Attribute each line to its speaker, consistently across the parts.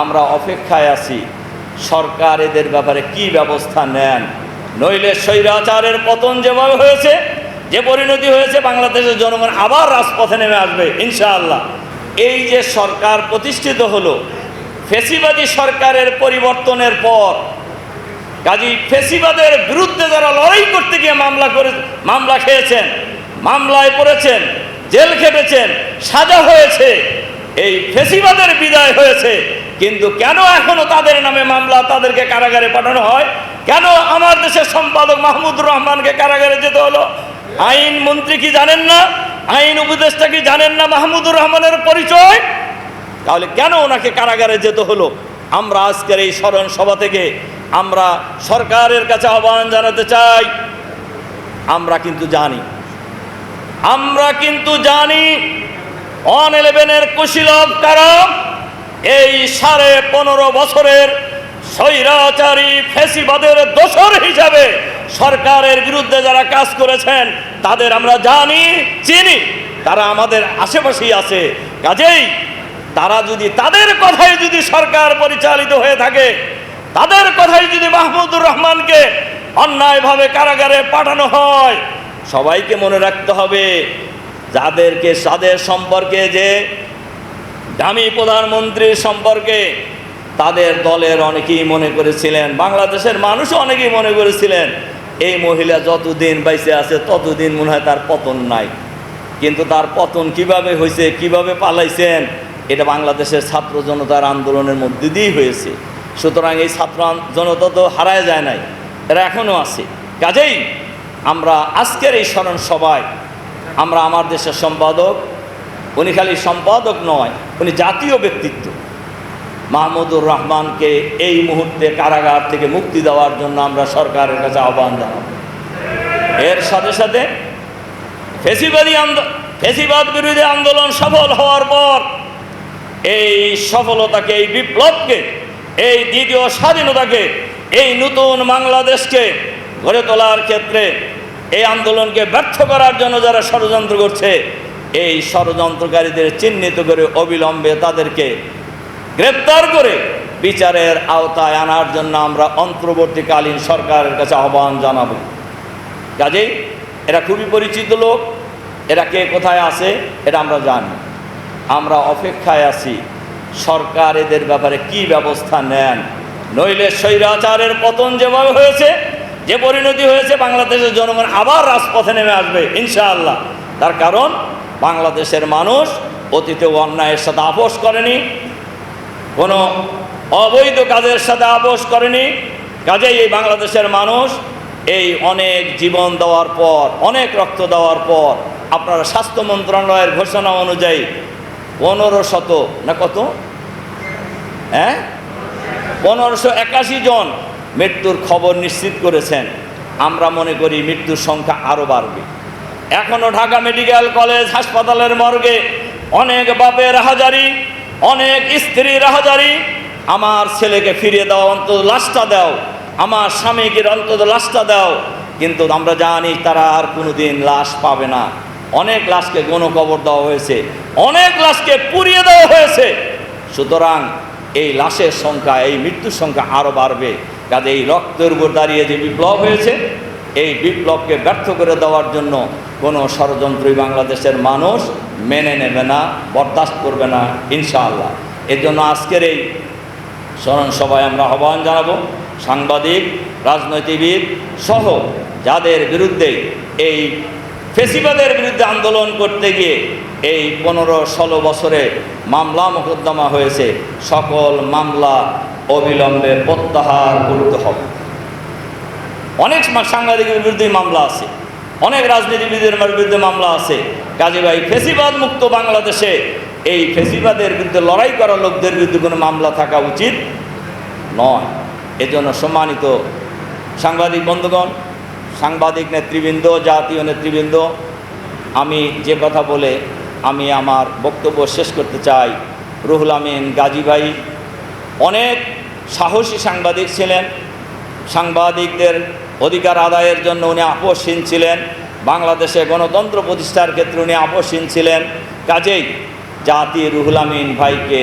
Speaker 1: আমরা অপেক্ষায় আছি। সরকার এদের ব্যাপারে কি ব্যবস্থা নেন? নইলে স্বৈরাচারের পতন যেভাবে হয়েছে, যে পরিণতি হয়েছে, বাংলাদেশের জনগণ আবার রাজপথে নেমে আসবে, ইনশাআল্লাহ। এই যে সরকার প্রতিষ্ঠিত হলো, ফেসিবাদী সরকারের পরিবর্তনের পর, কাজী ফেসিবাদের বিরুদ্ধে যারা লড়াই করতে গিয়ে মামলা করে, মামলা খেয়েছেন, মামলায় পড়েছেন, জেল খেটেছেন, সাজা হয়েছে, এই ফেসিবাদের বিদায় হয়েছে কিন্তু কেন এখনও তাদের নামে মামলা তাদেরকে কারাগারে পাঠানো হয়? কেন আমার দেশের সম্পাদক মাহমুদুর রহমানকে কারাগারে যেতে হলো? আইন মন্ত্রী কি জানেন না? আইন উপদেষ্টা কি জানেন না মাহমুদুর রহমানের পরিচয়? তাহলে কেন ওনাকে কারাগারে যেতে হলো? আমরা আজকের এই স্মরণ সভা থেকে আমরা সরকারের কাছে আহ্বান জানাতে চাই। আমরা কিন্তু জানি। আমরা কিন্তু জানি। অন ইলেভেনের কুশীলভ কারা? এই সাড়ে পনেরো বছরের স্বৈরাচারী ফেসিবাদের দোষর হিসাবে সরকারের বিরুদ্ধে যারা কাজ করেছেন, তাদের আমরা জানি, চিনি। তারা আমাদের আশেপাশেই আছে। কাজেই তারা যদি তাদের কথাই যদি সরকার পরিচালিত হয়ে থাকে, তাদের কথাই যদি মাহমুদুর রহমানকে অন্যায়ভাবে কারাগারে পাঠানো হয়, সবাইকে মনে রাখতে হবে, যাদেরকে তাদের সম্পর্কে যে দামি প্রধানমন্ত্রীর সম্পর্কে তাদের দলের অনেকেই মনে করেছিলেন, বাংলাদেশের মানুষও অনেকেই মনে করেছিলেন, এই মহিলা যতদিন বাইসে আছে ততদিন মনে হয় তার পতন নাই। কিন্তু তার পতন কীভাবে হয়েছে, কীভাবে পালাইছেন, এটা বাংলাদেশের ছাত্র জনতার আন্দোলনের মধ্যে দিয়েই হয়েছে। সুতরাং এই ছাত্র জনতা তো হারায় যায় নাই, এরা এখনও আছে। কাজেই আমরা আজকের এই স্মরণ সভায় আমরা আমার দেশের সম্পাদক উনি খালি সম্পাদক নয়, উনি জাতীয় ব্যক্তিত্ব। মাহমুদুর রহমানকে এই মুহূর্তে কারাগার থেকে মুক্তি দেওয়ার জন্য আমরা সরকারের কাছে আহ্বান জানাব। এর সাথে সাথে ফেসিবাদী ফেসিবাদ বিরোধী আন্দোলন সফল হওয়ার পর এই সফলতাকে, এই বিপ্লবকে, এই দ্বিতীয় স্বাধীনতাকে, এই নতুন বাংলাদেশকে গড়ে তোলার ক্ষেত্রে এই আন্দোলনকে ব্যর্থ করার জন্য যারা ষড়যন্ত্র করছে এই ষড়যন্ত্রকারীদের চিহ্নিত করে অবিলম্বে তাদেরকে গ্রেপ্তার করে বিচারের আওতায় আনার জন্য আমরা অন্তর্বর্তীকালীন সরকারের কাছে আহ্বান জানাব। কাজেই এরা খুবই পরিচিত লোক, এরা কে কোথায় আছে এটা আমরা জানি। আমরা অপেক্ষায় আছি, সরকার এদের ব্যাপারে কি ব্যবস্থা নেন? নইলে স্বৈরাচারের পতন যেভাবে হয়েছে, যে পরিণতি হয়েছে, বাংলাদেশের জনগণ আবার রাজপথে নেমে আসবে, ইনশাআল্লাহ। তার কারণ বাংলাদেশের মানুষ অতীতে অন্যায়ের সাথে আপোষ করেনি, কোনো অবৈধ কাজের সাথে আপোষ করেনি, কাজেই এই বাংলাদেশের মানুষ এই অনেক জীবন দেওয়ার পর, অনেক রক্ত দেওয়ার পর, আপনারা স্বাস্থ্য মন্ত্রণালয়ের ঘোষণা অনুযায়ী পনেরো শত, না কত? হ্যাঁ? পনেরোশো একাশি জন মৃত্যুর খবর নিশ্চিত করেছেন। আমরা মনে করি মৃত্যুর সংখ্যা আরও বাড়বে। এখনও ঢাকা মেডিকেল কলেজ হাসপাতালের মর্গে অনেক বাপের হাজারি, অনেক স্ত্রীর হাজারি। আমার ছেলেকে ফিরিয়ে দাও, অন্তত লাশটা দাও। আমার স্বামীকে অন্তত লাশটা দাও। কিন্তু আমরা জানি তারা আর কোনোদিন লাশ পাবে না। অনেক লাশকে গণকবর দেওয়া হয়েছে। অনেক লাশকে পুড়িয়ে দেওয়া হয়েছে। সুতরাং এই লাশের সংখ্যা, এই মৃত্যুর সংখ্যা আরও বাড়বে। কাজে এই রক্তের উপর দাঁড়িয়ে যে বিপ্লব হয়েছে, এই বিপ্লবকে ব্যর্থ করে দেওয়ার জন্য কোনো ষড়যন্ত্রই বাংলাদেশের মানুষ মেনে নেবে না, বরদাস্ত করবে না, ইনশাআল্লাহ। এর জন্য আজকের এই স্মরণ সভায় আমরা আহ্বান জানাব, সাংবাদিক রাজনৈতিকবিদ সহ যাদের বিরুদ্ধে এই ফেসিবাদের বিরুদ্ধে আন্দোলন করতে গিয়ে এই পনেরো ষোলো বছরে মামলা মোকদ্দমা হয়েছে, সকল মামলা অবিলম্বে প্রত্যাহার করতে হবে। অনেক সাংবাদিকের বিরুদ্ধে মামলা আছে। অনেক রাজনীতিবিদের বিরুদ্ধে মামলা আছে। কাজে ভাই, ফেসিবাদ মুক্ত বাংলাদেশে এই ফেসিবাদের বিরুদ্ধে লড়াই করা লোকদের বিরুদ্ধে কোনো মামলা থাকা উচিত নয়। এজন্য সম্মানিত সাংবাদিক বন্ধুগণ, সাংবাদিক নেতৃবৃন্দ, জাতীয় নেতৃবৃন্দ, আমি যে কথা বলে আমি আমার বক্তব্য শেষ করতে চাই। রুহুল আমিন গাজী ভাই অনেক সাহসী সাংবাদিক ছিলেন। সাংবাদিকদের অধিকার আদায়ের জন্য উনি আপোষহীন ছিলেন। বাংলাদেশে গণতন্ত্র প্রতিষ্ঠার ক্ষেত্রে উনি আপোষহীন ছিলেন। কাজেই জাতি রুহুল আমিন ভাইকে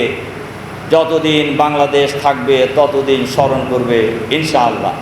Speaker 1: যতদিন বাংলাদেশ থাকবে, ততদিন স্মরণ করবে, ইনশাআল্লাহ।